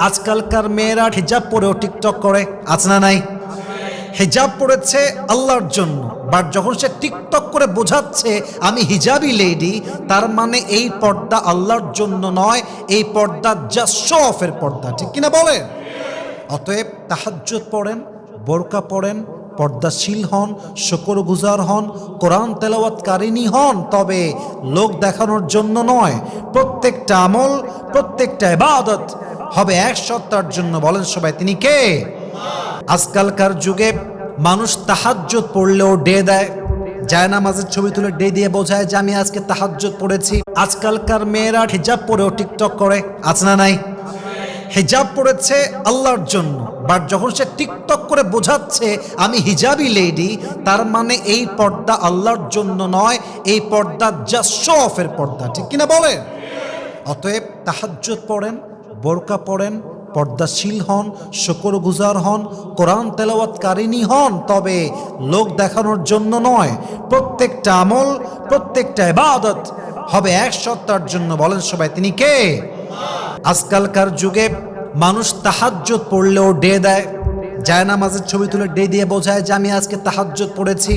আজকালকার মেয়েরা হিজাব পরেও টিকটক করে, আছে না নাই? হিজাব পড়েছে আল্লাহর জন্য, বাট যখন সে টিকটক করে বোঝাচ্ছে, আমি হিজাবি লেডি তার মানে এই পর্দা আল্লাহর জন্য নয়, এই পর্দা যা শো অফের পর্দা, ঠিক কিনা বলেন? অতএব তাহাজ্জুদ পড়েন, বোরকা পড়েন, পর্দাশীল হন শকর গুজার হন, কোরআন তেলাওয়াতকারিনী হন, তবে লোক দেখানোর জন্য নয়। প্রত্যেকটা আমল, প্রত্যেকটা ইবাদত হবে এক সত্তার জন্য। বলেন সবাই, তিনি কে? আজকালকার যুগে মানুষ তাহাজ্জুদ পড়লেও ডে দেয়, যায় নামাজের ছবি তুলে ডে দিয়ে বোঝায় যে আমি আজকে তাহাজ্জুদ পড়েছি। আজকালকার মেয়েরা হিজাব পরেও টিকটক করে, আছে না নাই? হিজাব পড়েছে আল্লাহর জন্য বাট যখন সে টিকটক করে বোঝাচ্ছে, আমি হিজাবি লেডি তার মানে এই পর্দা আল্লাহর জন্য নয়, এই পর্দা জাস্ট শো অফের পর্দা, ঠিক কিনা বলেন? অতএব তাহাজ্জুদ পড়েন বোরকা পড়েন পর্দাশীল হন শকর গুজার হন, কোরআন তেলাওয়াতকারিনী হন, তবে লোক দেখানোর জন্য নয়, প্রত্যেকটা আমল, প্রত্যেকটা ইবাদত হবে এক সত্তার জন্য। বলেন সবাই, তিনি কে? আজকালকার যুগে মানুষ তাহাজ্জুদ পড়লেও ডে দেয় যায় নামাজের ছবি তুলে ডে দিয়ে বোঝায় যে আমি আজকে তাহাজ্জুদ পড়েছি।